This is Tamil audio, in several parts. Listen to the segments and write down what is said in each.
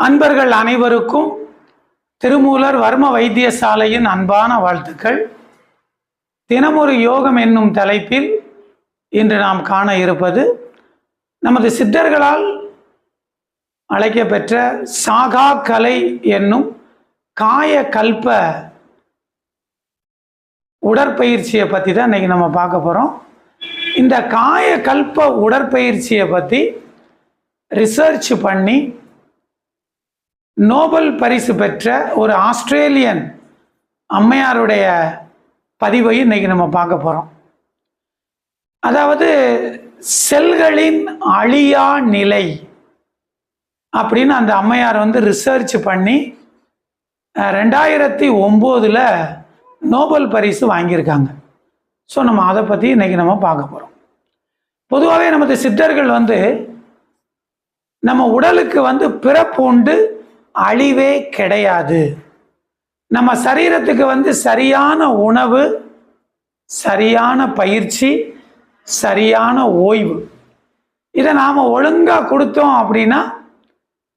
அன்பர்கள் அனைவருக்கும் திருமூலர் வர்ம வைத்தியசாலையின் அன்பான வாழ்த்துக்கள். தினமொரு யோகம் என்னும் தலைப்பில் இன்று நாம் காண இருப்பது நமது சித்தர்களால் அழைக்கப்பெற்ற சாகா கலை என்னும் காய கல்ப உடற்பயிற்சியை பற்றி தான் இன்றைக்கி நம்ம பார்க்க போகிறோம் இந்த காய கல்ப உடற்பயிற்சியை பற்றி ரிசர்ச் பண்ணி நோபல் பரிசு பெற்ற ஒரு ஆஸ்திரேலியன் அம்மையாருடைய பதிவை இன்னைக்கு நம்ம பார்க்க போகிறோம் அதாவது செல்களின் அழியா நிலை அப்படின்னு அந்த அம்மையார் வந்து ரிசர்ச் பண்ணி ரெண்டாயிரத்தி ஒம்போதில் நோபல் பரிசு வாங்கியிருக்காங்க. ஸோ நம்ம அதை பற்றி இன்றைக்கி நம்ம பார்க்க போகிறோம் பொதுவாகவே நமது சித்தர்கள் வந்து நம்ம உடலுக்கு வந்து பிறப்பு உண்டு அழிவே கிடையாது. நம்ம சரீரத்துக்கு வந்து சரியான உணவு சரியான பயிற்சி சரியான ஓய்வு. இதை நாம் ஒழுங்காக கொடுத்தோம் அப்படின்னா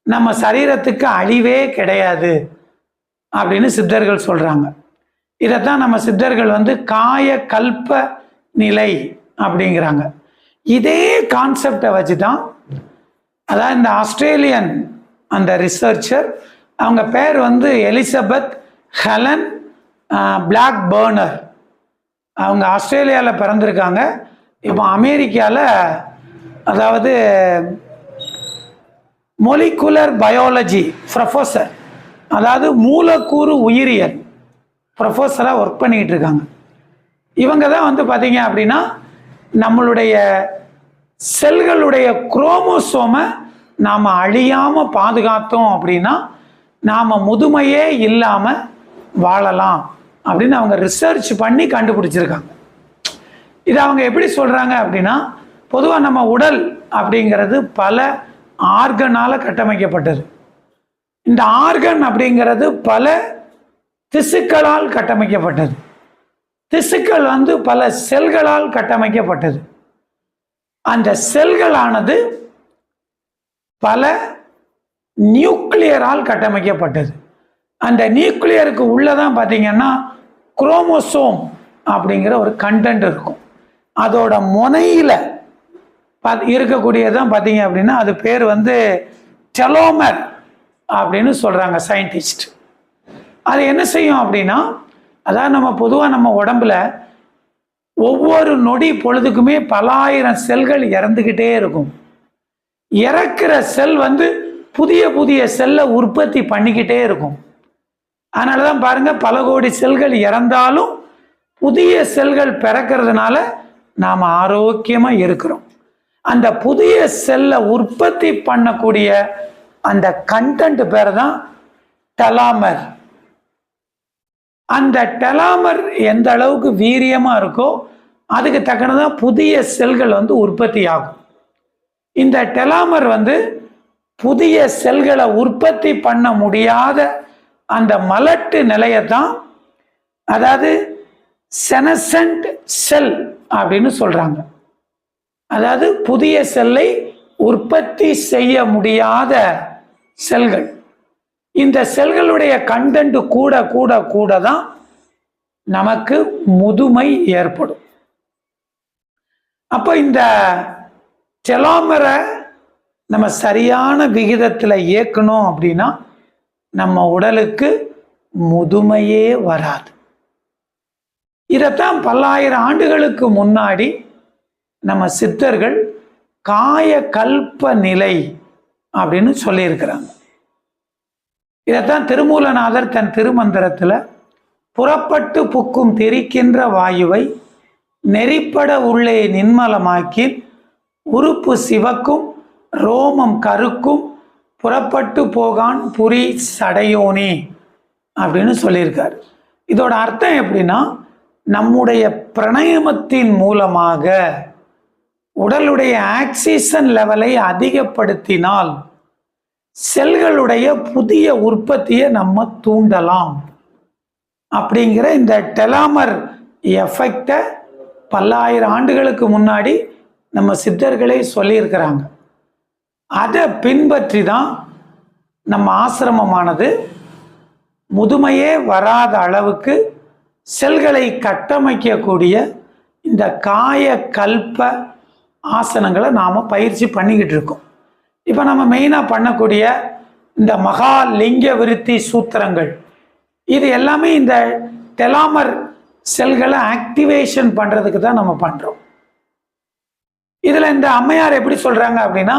நம்ம சரீரத்துக்கு அழிவே கிடையாது அப்படின்னு சித்தர்கள் சொல்கிறாங்க இதைத்தான் நம்ம சித்தர்கள் வந்து காய கல்ப நிலை அப்படிங்கிறாங்க. இதே கான்செப்டை வச்சு தான் அதாவது இந்த ஆஸ்திரேலியன் அந்த ரிசர்ச்சர் அவங்க பேர் வந்து எலிசபெத் ஹெலன் பிளாக் பேர்னர் அவங்க ஆஸ்திரேலியாவில் பிறந்திருக்காங்க. இப்போ அமெரிக்காவில் அதாவது மொலிகுலர் பயாலஜி ப்ரொஃபஸர் அதாவது மூலக்கூறு உயிரியல் ப்ரொஃபஸராக ஒர்க் பண்ணிக்கிட்டு இருக்காங்க. இவங்க தான் வந்து பார்த்தீங்க அப்படின்னா நம்மளுடைய செல்களுடைய குரோமோசோமை நாம் அழியாமல் பாதுகாத்தோம் அப்படின்னா நாம் முதுமையே இல்லாமல் வாழலாம் அப்படின்னு அவங்க ரிசர்ச் பண்ணி கண்டுபிடிச்சிருக்காங்க. இது அவங்க எப்படி சொல்கிறாங்க அப்படின்னா பொதுவாக நம்ம உடல் அப்படிங்கிறது பல ஆர்கனால் கட்டமைக்கப்பட்டது. இந்த ஆர்கன் அப்படிங்கிறது பல திசுக்களால் கட்டமைக்கப்பட்டது. திசுக்கள் வந்து பல செல்களால் கட்டமைக்கப்பட்டது. அந்த செல்களானது பல நியூக்ளியரால் கட்டமைக்கப்பட்டது. அந்த நியூக்ளியருக்கு உள்ளதான் பார்த்தீங்கன்னா குரோமோசோம் அப்படிங்கிற ஒரு கண்டென்ட் இருக்கும். அதோட முனையில் இருக்கக்கூடியதான் பார்த்தீங்க அப்படின்னா அது பேர் வந்து டெலோமர் அப்படின்னு சொல்கிறாங்க சயின்டிஸ்ட் அது என்ன செய்யும் அப்படின்னா அதான் நம்ம பொதுவாக நம்ம உடம்புல ஒவ்வொரு நொடி பொழுதுக்குமே பலாயிரம் செல்கள் இறந்துக்கிட்டே இருக்கும். இறக்குற செல் வந்து புதிய புதிய செல்லை உற்பத்தி பண்ணிக்கிட்டே இருக்கும். அதனால தான் பாருங்கள் பல கோடி செல்கள் இறந்தாலும் புதிய செல்கள் பிறக்கிறதுனால நாம் ஆரோக்கியமாக இருக்கிறோம். அந்த புதிய செல்லை உற்பத்தி பண்ணக்கூடிய அந்த கண்டென்ட் பேர் தான் டெலாமர். அந்த டெலாமர் எந்த அளவுக்கு வீரியமாக இருக்கோ அதுக்கு தக்கனதான் புதிய செல்கள் வந்து உற்பத்தி ஆகும். இந்த டெலாமர் வந்து புதிய செல்களை உற்பத்தி பண்ண முடியாத அந்த மலட்டு நிலையை தான் அதாவது செனசன்ட் செல் அப்படின்னு சொல்கிறாங்க அதாவது புதிய செல்லை உற்பத்தி செய்ய முடியாத செல்கள். இந்த செல்களுடைய கண்டென்ட் கூட கூட கூட தான் நமக்கு முதுமை ஏற்படும். அப்போ இந்த செலாமரை நம்ம சரியான விகிதத்தில் இயக்கணும் அப்படின்னா நம்ம உடலுக்கு முதுமையே வராது. இதைத்தான் பல்லாயிரம் ஆண்டுகளுக்கு முன்னாடி நம்ம சித்தர்கள் காய கல்ப நிலை அப்படின்னு சொல்லியிருக்கிறாங்க. இதைத்தான் திருமூலநாதர் தன் திருமந்திரத்தில் புறப்பட்டு புக்கும் தெரிக்கின்ற வாயுவை நெறிப்பட உள்ளே நின்மலமாக்கி உறுப்பு சிவக்கும் ரோமம் கருக்கும் புறப்பட்டு போகான் புரி சடையோனே அப்படின்னு சொல்லியிருக்கார். இதோட அர்த்தம் எப்படின்னா நம்முடைய பிரணயமத்தின் மூலமாக உடலுடைய ஆக்சிஜன் லெவலை அதிகப்படுத்தினால் செல்களுடைய புதிய உற்பத்தியை நம்ம தூண்டலாம் அப்படிங்கிற இந்த டெலாமர் எஃபெக்டை பல்லாயிரம் ஆண்டுகளுக்கு முன்னாடி நம்ம சித்தர்களே சொல்லியிருக்கிறாங்க. அதை பின்பற்றி தான் நம்ம ஆசிரமமானது முதுமையே வராத அளவுக்கு செல்களை கட்டமைக்கக்கூடிய இந்த காய கல்ப ஆசனங்களை நாம் பயிற்சி பண்ணிக்கிட்டு இருக்கோம். இப்போ நம்ம மெயினாக பண்ணக்கூடிய இந்த மகா லிங்க விருத்தி சூத்திரங்கள் இது எல்லாமே இந்த டெலாமர் செல்களை ஆக்டிவேஷன் பண்ணுறதுக்கு தான் நம்ம பண்ணுறோம் இதில் இந்த அம்மையார் எப்படி சொல்கிறாங்க அப்படின்னா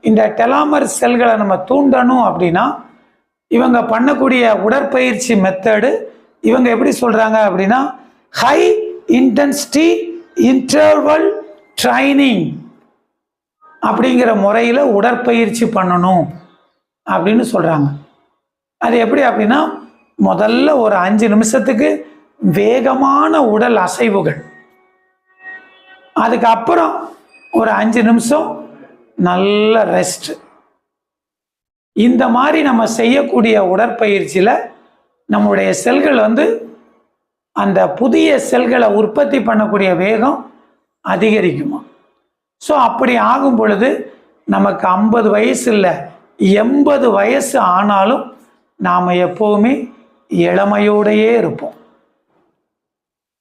இந்த டெலாமர் செல்களை நம்ம தூண்டணும் அப்படின்னா இவங்க பண்ணக்கூடிய உடற்பயிற்சி மெத்தடு இவங்க எப்படி சொல்கிறாங்க அப்படின்னா ஹை இன்டென்சிட்டி இன்டர்வல் ட்ரைனிங் அப்படிங்கிற முறையில் உடற்பயிற்சி பண்ணணும் அப்படின்னு சொல்கிறாங்க அது எப்படி அப்படின்னா முதல்ல ஒரு அஞ்சு நிமிஷத்துக்கு வேகமான உடல் அசைவுகள். அதுக்கப்புறம் ஒரு அஞ்சு நிமிஷம் நல்ல ரெஸ்ட் இந்த மாதிரி நம்ம செய்யக்கூடிய உடற்பயிற்சியில் நம்முடைய செல்கள் வந்து அந்த புதிய செல்களை உற்பத்தி பண்ணக்கூடிய வேகம் அதிகரிக்குமா? ஸோ அப்படி ஆகும் பொழுது நமக்கு ஐம்பது வயசு இல்லை எண்பது வயசு ஆனாலும் நாம் எப்போவுமே இளமையோடையே இருப்போம்.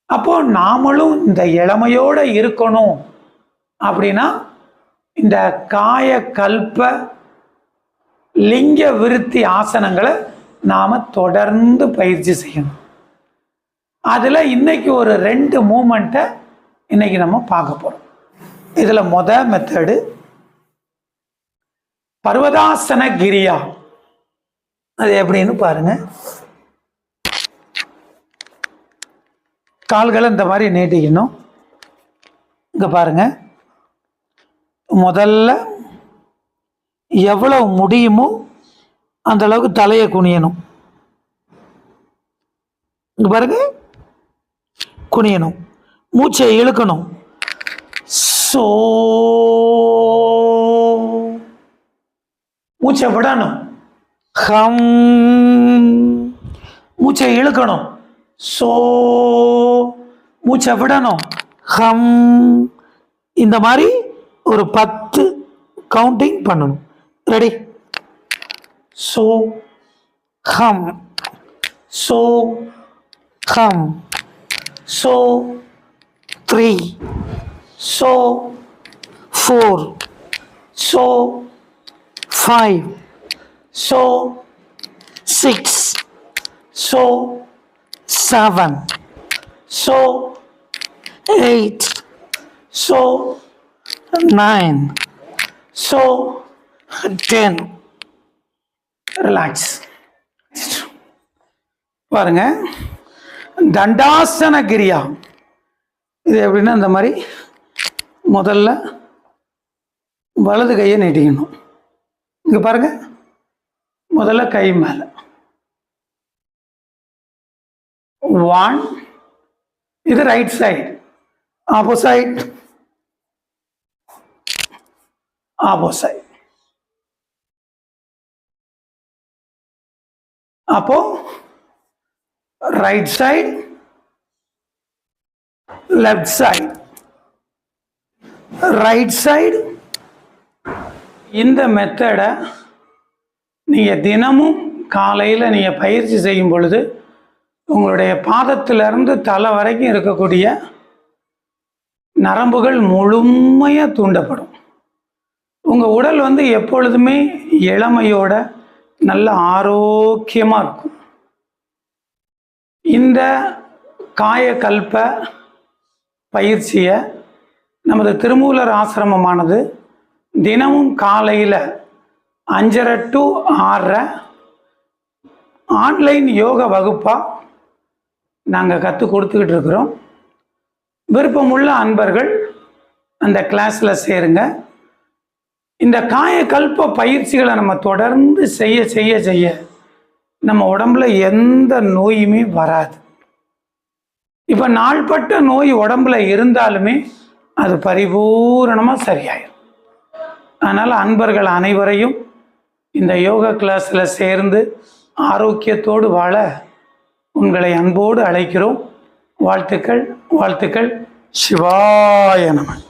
அப்போ நாமளும் இந்த இளமையோடு இருக்கணும். அப்படின்னா இந்த காய கல்ப லிங்க விருத்தி ஆசனங்களை நாம் தொடர்ந்து பயிற்சி செய்யணும். அதில் இன்னைக்கு ஒரு ரெண்டு மூமெண்ட்டை இன்னைக்கு நம்ம பார்க்க போகிறோம் இதில் மொத மெத்தடு பர்வதாசன கிரியா. அது எப்படின்னு பாருங்க. கால்களை இந்த மாதிரி நீட்டிக்கணும். இங்கே பாருங்கள் முதல்ல எவ்வளவு முடியுமோ அந்த அளவுக்கு தலையை குனியணும். இங்கே பாருங்க. குனியணும். மூச்சை இழுக்கணும். சோ. மூச்சை விடணும். ஹம். மூச்சை இழுக்கணும். சோ. மூச்சை விடணும். ஹம். இந்த மாதிரி ஒரு பத்து கவுண்டிங் பண்ணணும். Ready so um so um so three so four so five so six so seven, so eight, so nine, so ten. Relax பாருங்க. தண்டாசன கிரியா இது எப்படின்னா இந்த மாதிரி முதல்ல வலது கையை நீட்டிக்கணும். இங்கே பாருங்க. முதல்ல கை மேலே. ஒன் இது ரைட் சைடு ஆப்போசைட் ஆப்போசைட் அப்போ right side left side right side இந்த மெத்தடை நீங்கள் தினமும் காலையில் நீங்கள் பயிற்சி செய்யும் பொழுது உங்களுடைய பாதத்திலிருந்து தலை வரைக்கும் இருக்கக்கூடிய நரம்புகள் முழுமையாக தூண்டப்படும். உங்கள் உடல் வந்து எப்பொழுதுமே இளமையோட நல்ல ஆரோக்கியமாக இருக்கும். இந்த காயக்கல்ப பயிற்சியை நமது திருமூலர் ஆசிரமமானது தினமும் காலையில் அஞ்சரை டு ஆறரை ஆன்லைன் யோக வகுப்பாக நாங்கள் கற்றுக் கொடுத்துக்கிட்டு இருக்கிறோம். விருப்பமுள்ள அன்பர்கள் அந்த கிளாஸில் சேருங்க. இந்த காயக்கல்ப பயிற்சிகளை நம்ம தொடர்ந்து செய்ய செய்ய செய்ய நம்ம உடம்புல எந்த நோயுமே வராது. இப்போ நாள்பட்ட நோய் உடம்புல இருந்தாலுமே அது பரிபூரணமாக சரியாயிடும் அதனால் அன்பர்கள் அனைவரையும் இந்த யோகா கிளாஸில் சேர்ந்து ஆரோக்கியத்தோடு வாழ உங்களை அன்போடு அழைக்கிறோம். வாழ்த்துக்கள் வாழ்த்துக்கள். சிவாய நமன்